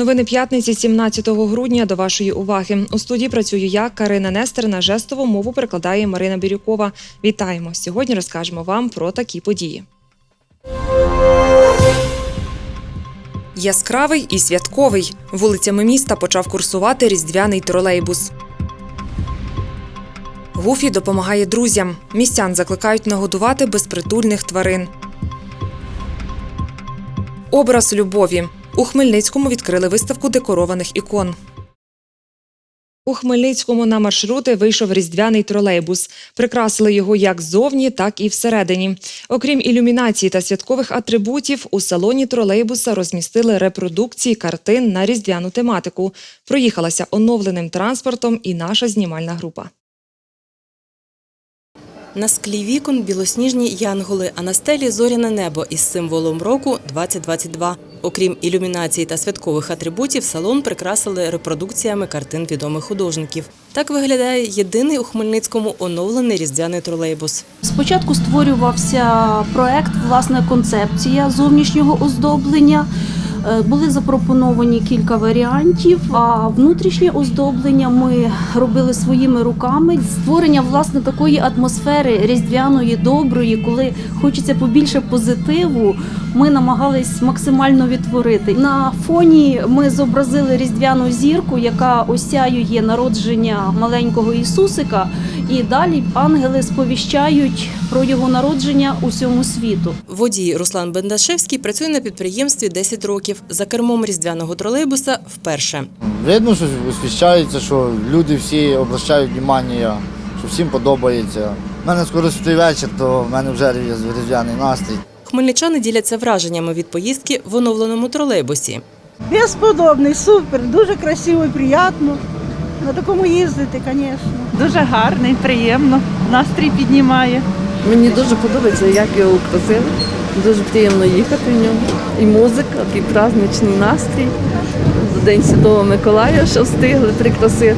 Новини п'ятниці, 17 грудня. До вашої уваги у студії працюю я, Карина Нестер. На жестову мову перекладає Марина Бірюкова. Вітаємо! Сьогодні розкажемо вам про такі події. Яскравий і святковий. Вулицями міста почав курсувати різдвяний тролейбус. Гуфі допомагає друзям. Містян закликають нагодувати безпритульних тварин. Образ любові. У Хмельницькому відкрили виставку декорованих ікон. У Хмельницькому на маршрути вийшов різдвяний тролейбус. Прикрасили його як ззовні, так і всередині. Окрім ілюмінації та святкових атрибутів, у салоні тролейбуса розмістили репродукції картин на різдвяну тематику. Проїхалася оновленим транспортом і наша знімальна група. На склі вікон білосніжні янголи, а на стелі зоряне небо із символом року 2022. Окрім ілюмінації та святкових атрибутів, салон прикрасили репродукціями картин відомих художників. Так виглядає єдиний у Хмельницькому оновлений різдвяний тролейбус. Спочатку створювався проект, власне, концепція зовнішнього оздоблення. Е, Були запропоновані кілька варіантів, а внутрішнє оздоблення ми робили своїми руками. Створення власне такої атмосфери різдвяної, доброї, коли хочеться побільше позитиву. Ми намагались максимально відтворити. На фоні ми зобразили різдвяну зірку, яка осяює народження маленького Ісусика. І далі ангели сповіщають про його народження усьому світу. Водій Руслан Бендашевський працює на підприємстві 10 років. За кермом різдвяного тролейбуса вперше. Видно, що освіщається, що люди всі обращають увагу, що всім подобається. У мене скоро святий вечір, то в мене вже різдвяний настрій. Хмельничани діляться враженнями від поїздки в оновленому тролейбусі. Безподобний, супер, дуже красиво і приємно. На такому їздити, звісно. Дуже гарний, приємно, настрій піднімає. Мені дуже подобається, як його украсили. Дуже приємно їхати в ньому. І музика, такий праздничний настрій. За День Святого Миколая, що встигли прикрасити.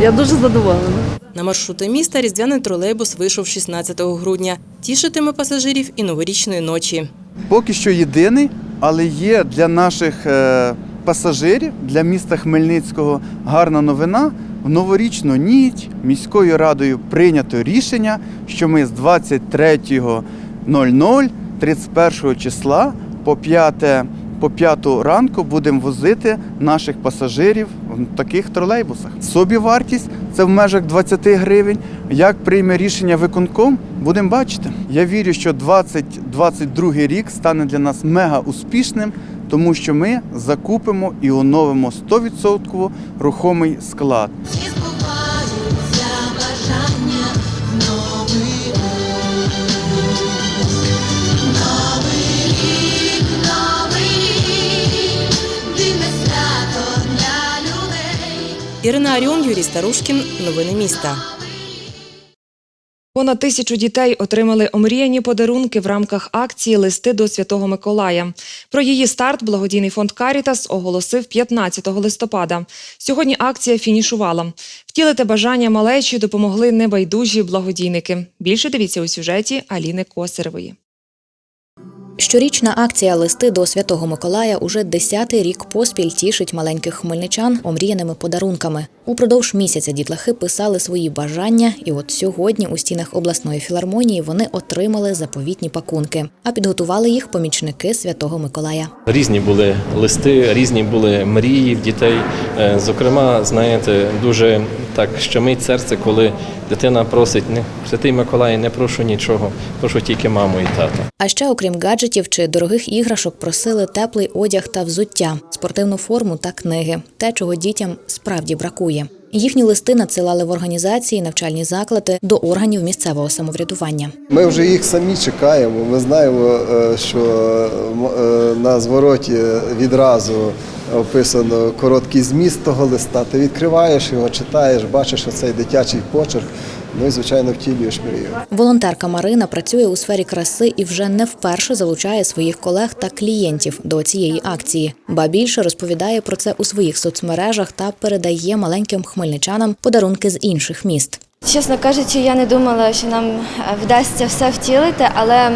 Я дуже задоволена. На маршрути міста різдвяний тролейбус вийшов 16 грудня. Тішитиме пасажирів і новорічної ночі. Поки що єдиний, але є для наших е, пасажирів, для міста Хмельницького гарна новина. В новорічну ніч міською радою прийнято рішення, що ми з 23.00 31 числа по 5, по 5 ранку будемо возити наших пасажирів в таких тролейбусах. Собівартість це в межах 20 гривень. Як прийме рішення виконком, будемо бачити. Я вірю, що 2022 рік стане для нас мега успішним, тому що ми закупимо і оновимо 100% рухомий склад. Ірина Аріон, Юрій Старушкін. Новини міста. Понад тисячу дітей отримали омріяні подарунки в рамках акції Листи до Святого Миколая. Про її старт благодійний фонд Карітас оголосив 15 листопада. Сьогодні акція фінішувала. Втілити бажання малечі допомогли небайдужі благодійники. Більше дивіться у сюжеті Аліни Косаревої. Щорічна акція Листи до Святого Миколая уже десятий рік поспіль тішить маленьких хмельничан омріяними подарунками. Упродовж місяця дітлахи писали свої бажання, і от сьогодні у стінах обласної філармонії вони отримали заповітні пакунки, а підготували їх помічники Святого Миколая. Різні були листи, різні були мрії в дітей. Е, Зокрема, знаєте, дуже так щемить серце, коли дитина просить не святий Миколай, не прошу нічого, прошу тільки маму і тата. А ще, окрім гаджетів чи дорогих іграшок, просили теплий одяг та взуття, спортивну форму та книги те, чого дітям справді бракує. Їхні листи надсилали в організації, навчальні заклади до органів місцевого самоврядування. Ми вже їх самі чекаємо. Ми знаємо, е, що е, на звороті відразу описано короткий зміст того листа. Ти відкриваєш його, читаєш, бачиш оцей дитячий почерк, ну і звичайно втілюєш мрію. Волонтерка Марина працює у сфері краси і вже не вперше залучає своїх колег та клієнтів до цієї акції. Ба більше розповідає про це у своїх соцмережах та передає маленьким хмельничанам подарунки з інших міст. Чесно кажучи, я не думала, що нам вдасться все втілити, але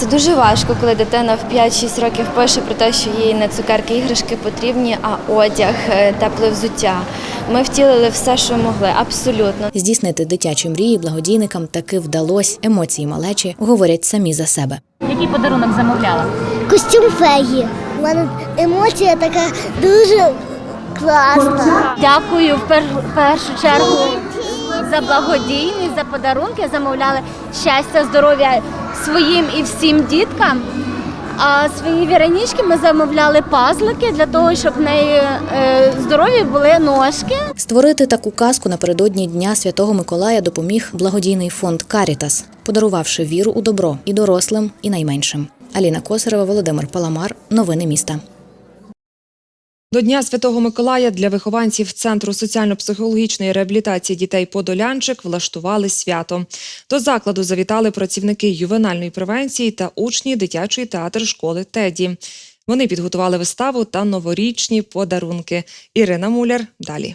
це дуже важко, коли дитина в 5-6 років пише про те, що їй не цукерки, іграшки потрібні, а одяг, е, тепле взуття. Ми втілили все, що могли, абсолютно. Здійснити дитячі мрії благодійникам таки вдалось. Емоції малечі говорять самі за себе. Який подарунок замовляла? Костюм феї. У мене емоція така дуже класна. Дякую в першу чергу за благодійність, за подарунки. Замовляли щастя, здоров'я своїм і всім діткам. А своїй Віронічки ми замовляли пазлики для того, щоб в неї е, здорові були ножки. Створити таку казку напередодні Дня Святого Миколая допоміг благодійний фонд Карітас, подарувавши віру у добро і дорослим, і найменшим. Аліна Косарева, Володимир Паламар. Новини міста. До Дня Святого Миколая для вихованців Центру соціально-психологічної реабілітації дітей Подолянчик влаштували свято. До закладу завітали працівники ювенальної превенції та учні дитячої театр школи Теді. Вони підготували виставу та новорічні подарунки. Ірина Муляр далі.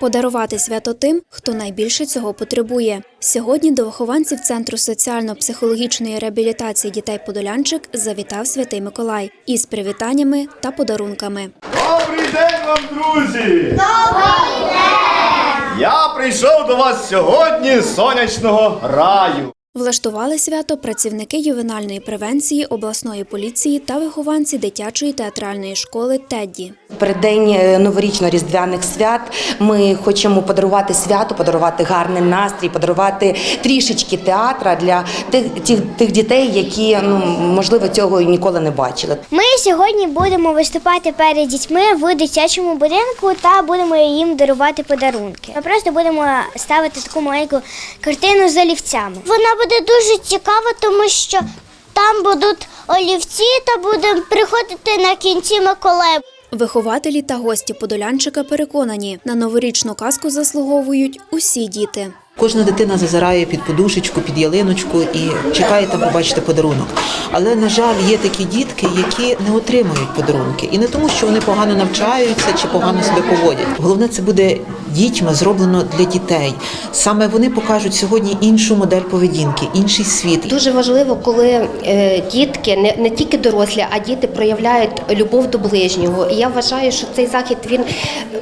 Подарувати свято тим, хто найбільше цього потребує. Сьогодні до вихованців Центру соціально-психологічної реабілітації дітей Подолянчик завітав Святий Миколай із привітаннями та подарунками. Добрий день вам, друзі! Добрий день! Я прийшов до вас сьогодні з сонячного раю. Влаштували свято працівники ювенальної превенції обласної поліції та вихованці дитячої театральної школи Тедді. Переддень е, новорічно-різдвяних свят ми хочемо подарувати свято, подарувати гарний настрій, подарувати трішечки театра для тих, тих, тих дітей, які ну можливо цього ніколи не бачили. Ми сьогодні будемо виступати перед дітьми в дитячому будинку та будемо їм дарувати подарунки. Ми просто будемо ставити таку маленьку картину з олівцями. Вона буде дуже цікаво, тому що там будуть олівці та будемо приходити на кінці Миколая. Вихователі та гості Подолянчика переконані, на новорічну казку заслуговують усі діти. Кожна дитина зазирає під подушечку, під ялиночку і чекає там побачити подарунок. Але на жаль, є такі дітки, які не отримують подарунки, і не тому, що вони погано навчаються чи погано себе поводять. Головне, це буде дітьми зроблено для дітей. Саме вони покажуть сьогодні іншу модель поведінки, інший світ. Дуже важливо, коли е, дітки, не, не тільки дорослі, а діти проявляють любов до ближнього. І я вважаю, що цей захід він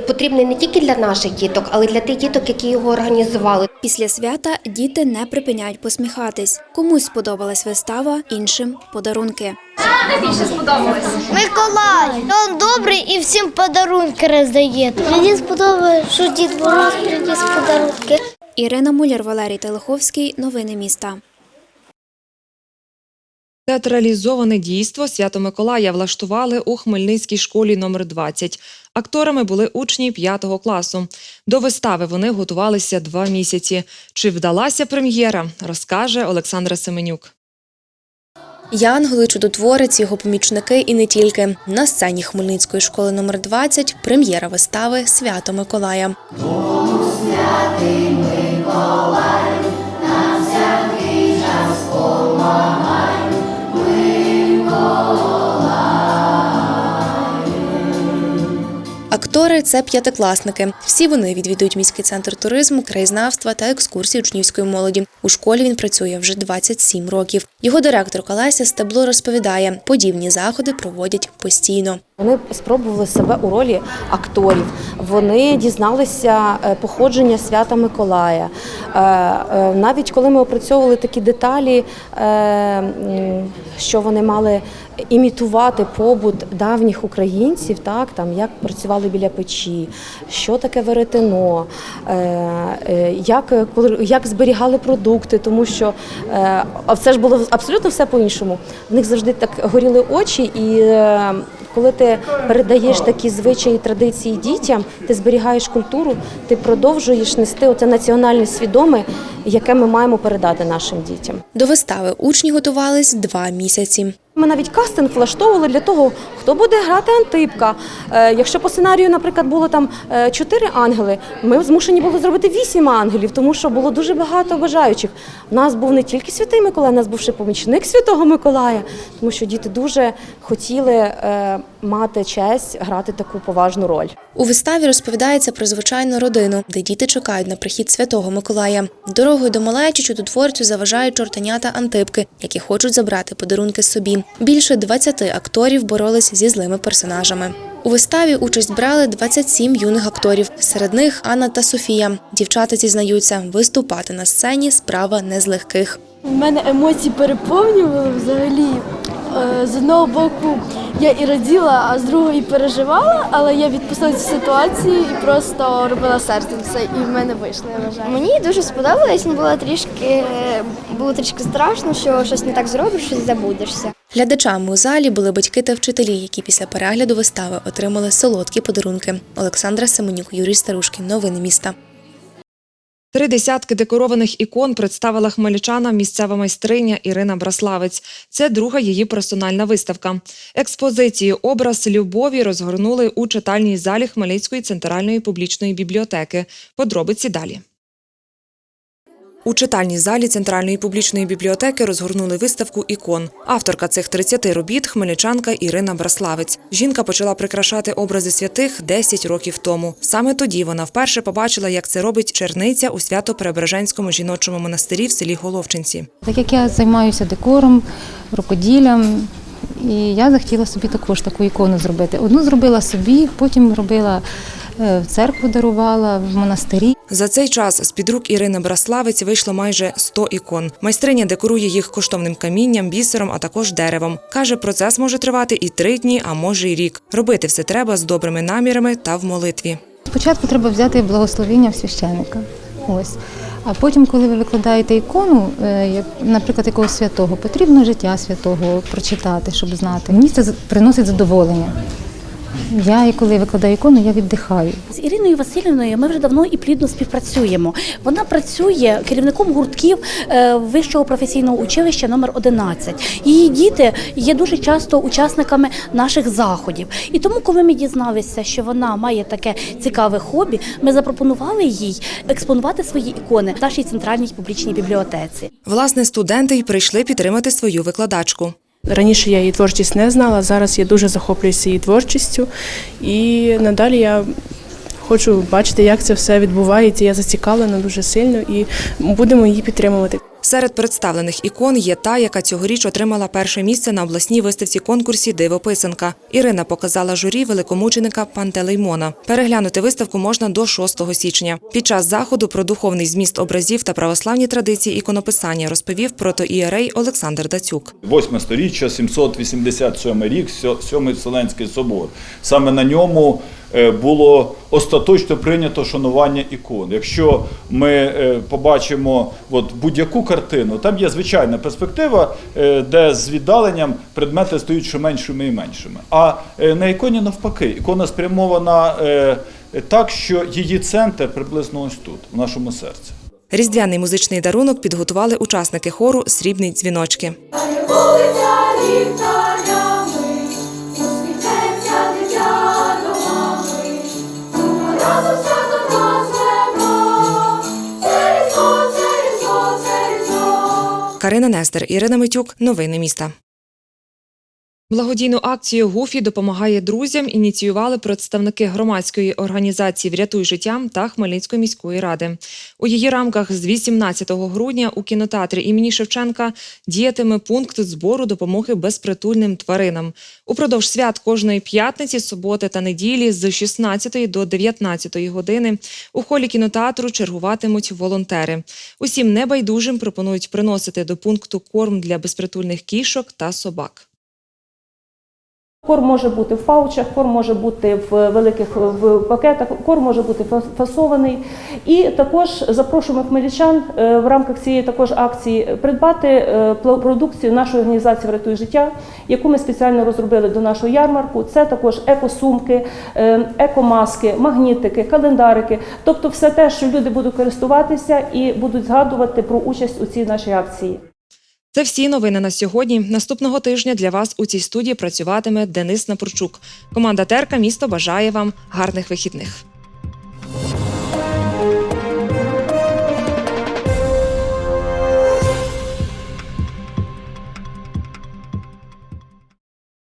потрібний не тільки для наших діток, але й для тих діток, які його організували. Після свята діти не припиняють посміхатись. Комусь сподобалась вистава, іншим подарунки. Миколай, він добрий і всім подарунки роздає. Мені сподобалось, що дід Мороз приніс подарунки. Ірина Муляр, Валерій Телеховський. Новини міста. Театралізоване дійство Свято Миколая влаштували у Хмельницькій школі номер 20. Акторами були учні 5 класу. До вистави вони готувалися два місяці. Чи вдалася прем'єра, розкаже Олександра Семенюк. Янголи, чудотворець, його помічники і не тільки. На сцені Хмельницької школи номер 20 прем'єра вистави Свято Миколая. Актори це п'ятикласники. Всі вони відвідують міський центр туризму, краєзнавства та екскурсій учнівської молоді. У школі він працює вже 27 років. Його директорка Леся Стебло розповідає, подібні заходи проводять постійно. Вони спробували себе у ролі акторів. Вони дізналися е, походження свята Миколая. Е, е, Навіть коли ми опрацьовували такі деталі, що вони мали імітувати побут давніх українців, так там як працювали біля печі, що таке веретено, е, е, як, як зберігали продукти, тому що е, а це ж було абсолютно все по-іншому. В них завжди так горіли очі і. е, коли ти передаєш такі звичаї традиції дітям, ти зберігаєш культуру, ти продовжуєш нести оце національне свідоме, яке ми маємо передати нашим дітям. До вистави учні готувались два місяці. Ми навіть кастинг влаштовували для того, хто буде грати Антипка. Е, якщо по сценарію, наприклад, було там е, чотири ангели, ми змушені були зробити вісім ангелів, тому що було дуже багато бажаючих. У нас був не тільки святий Миколай, у нас був ще помічник Святого Миколая, тому що діти дуже хотіли е, мати честь грати таку поважну роль. У виставі розповідається про звичайну родину, де діти чекають на прихід святого Миколая. Дорогою до малечі чудотворцю заважають чортанята Антипки, які хочуть забрати подарунки собі. Більше 20 акторів боролись зі злими персонажами. У виставі участь брали 27 юних акторів. Серед них Анна та Софія. Дівчата зізнаються, виступати на сцені справа не з легких. У мене емоції переповнювали взагалі. Е, З одного боку я і раділа, а з другого і переживала, але я відпустила цю ситуацію і просто робила серцем все, і в мене вийшло, я вважаю. Мені дуже сподобалось, ну, було трішки було трішки страшно, що щось не так зробиш, щось забудешся. Глядачами у залі були батьки та вчителі, які після перегляду вистави отримали солодкі подарунки. Олександра Семенюк, Юрій Старушкін. Новини міста. Три десятки декорованих ікон представила хмельничана місцева майстриня Ірина Браславець. Це друга її персональна виставка. Експозицію Образ любові розгорнули у читальній залі Хмельницької центральної публічної бібліотеки. Подробиці далі. У читальній залі Центральної публічної бібліотеки розгорнули виставку ікон. Авторка цих 30 робіт – хмельничанка Ірина Браславець. Жінка почала прикрашати образи святих 10 років тому. Саме тоді вона вперше побачила, як це робить черниця у Свято-Преображенському жіночому монастирі в селі Головчинці. Так як я займаюся декором, рукоділлям, і я захотіла собі також таку ікону зробити. Одну зробила собі, потім робила в церкву дарувала, в монастирі. За цей час з-під рук Ірини Браславець вийшло майже 100 ікон. Майстриня декорує їх коштовним камінням, бісером, а також деревом. Каже, процес може тривати і три дні, а може й рік. Робити все треба з добрими намірами та в молитві. Спочатку треба взяти благословіння в священника. Ось. А потім, коли ви викладаєте ікону, е, наприклад, якогось святого, потрібно життя святого прочитати, щоб знати. Мені це з- приносить задоволення. Я, і коли викладаю ікону, я віддихаю. З Іриною Васильівною ми вже давно і плідно співпрацюємо. Вона працює керівником гуртків е, вищого професійного училища номер 11. Її діти є дуже часто учасниками наших заходів. І тому, коли ми дізналися, що вона має таке цікаве хобі, ми запропонували їй експонувати свої ікони в нашій центральній публічній бібліотеці. Власне, студенти й прийшли підтримати свою викладачку. Раніше я її творчість не знала, зараз я дуже захоплююся її творчістю, і надалі я хочу бачити, як це все відбувається. Я зацікавлена дуже сильно і будемо її підтримувати. Серед представлених ікон є та, яка цьогоріч отримала перше місце на обласній виставці конкурсі Диво-писанка. Ірина показала журі великомученика Пантелеймона. Переглянути виставку можна до 6 січня. Під час заходу про духовний зміст образів та православні традиції іконописання розповів протоієрей Олександр Дацюк. Восьме сторіччя, 787 рік, Сьомий Вселенський собор. Саме на ньому було остаточно прийнято шанування ікон. Якщо ми е, побачимо от будь-яку картину, там є звичайна перспектива, е, де з віддаленням предмети стають що меншими і меншими. А е, на іконі навпаки, ікона спрямована е, так, що її центр приблизно ось тут, в нашому серці. Різдвяний музичний дарунок підготували учасники хору Срібні дзвіночки. Карина Нестер, Ірина Митюк. Новини міста. Благодійну акцію Гуфі допомагає друзям ініціювали представники громадської організації Врятуй життя та Хмельницької міської ради. У її рамках з 18 грудня у кінотеатрі імені Шевченка діятиме пункт збору допомоги безпритульним тваринам. Упродовж свят кожної п'ятниці, суботи та неділі з 16 до 19 години у холі кінотеатру чергуватимуть волонтери. Усім небайдужим пропонують приносити до пункту корм для безпритульних кішок та собак. Корм може бути в паучах, корм може бути в великих в пакетах, корм може бути фа- фасований. І також запрошуємо хмельничан е, в рамках цієї також акції придбати е, продукцію нашої організації Врятуй життя, яку ми спеціально розробили до нашого ярмарку. Це також екосумки, е, екомаски, магнітики, календарики, тобто все те, що люди будуть користуватися і будуть згадувати про участь у цій нашій акції. Це всі новини на сьогодні. Наступного тижня для вас у цій студії працюватиме Денис Напорчук. Команда Терка місто бажає вам гарних вихідних.